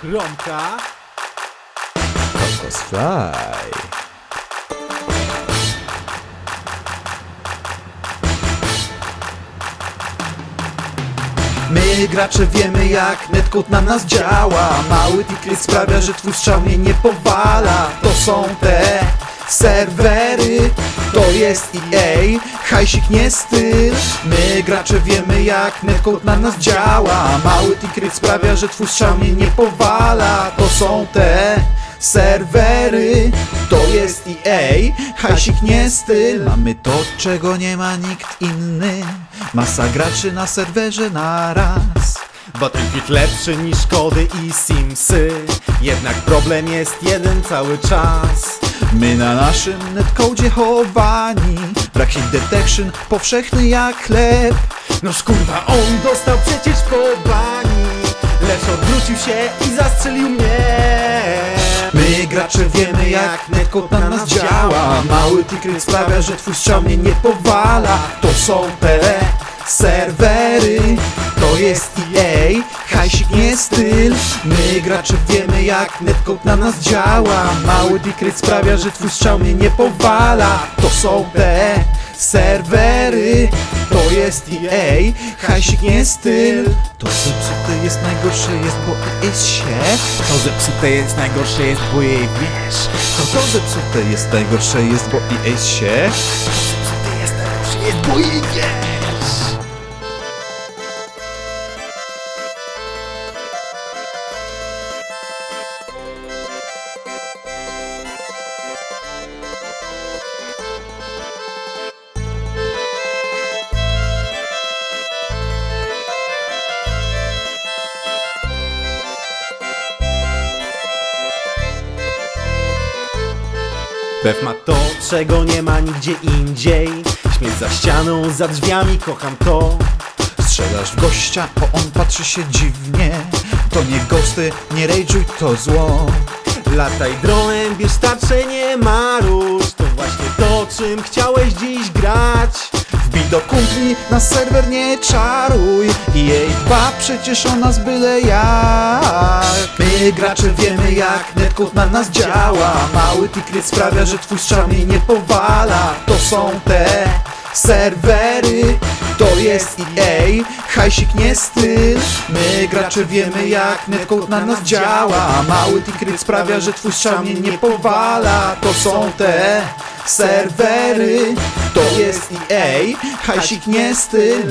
Chromka. Kokos Fly. My gracze wiemy jak netcode na nas działa Mały ticket sprawia, że twój strzał mnie nie powala To są te serwery To jest EA, hajsik nie styl. My gracze wiemy jak netcode na nas działa. Mały ticket sprawia, że twój strzał mnie nie powala. To są te serwery. To jest EA, hajsik nie styl. Mamy to, czego nie ma nikt inny. Masa graczy na serwerze naraz. Battlefield lepszy niż kody i Simsy. Jednak problem jest jeden cały czas. My na naszym netcodzie chowani. Brak hit detection powszechny jak chleb. Noż kurwa, on dostał przecież po bani. Lecz odwrócił się i zastrzelił mnie. My gracze wiemy jak netcode na nas działa. Mały ticket sprawia, że twój strzał mnie nie powala. To są te serwery. To jest EA, hajsik nie styl. My gracze wiemy jak netcode na nas działa. Mały ticket sprawia, że twój strzał mnie nie powala. To są te serwery. To jest EA, hajsik nie styl. To zepsute jest najgorsze jest, bo jest się. To zepsute jest najgorsze jest, bo jej wiesz. To to zepsute jest najgorsze jest, bo i jest się. Zepsute jest najgorsze jest, bo jej wiesz. Bew ma to, czego nie ma nigdzie indziej. Śmieć za ścianą, za drzwiami, kocham to. Strzelasz w gościa, bo on patrzy się dziwnie. To nie ghosty, nie rage'uj, to zło. Lataj dronem, bierz tarczę, nie marusz To właśnie to, czym chciałeś dziś do kumpli, na serwer nie czaruj. I jej dba przecież o nas byle jak. My gracze wiemy jak netcode na nas działa. Mały ticket sprawia, że twój strzał nie powala. To są te serwery To jest EA, hajsik nie styl. My gracze wiemy jak netcode na nas działa. Mały ticket sprawia, że twój strzał nie powala. To są te serwery. To jest EA, hajsik nie styl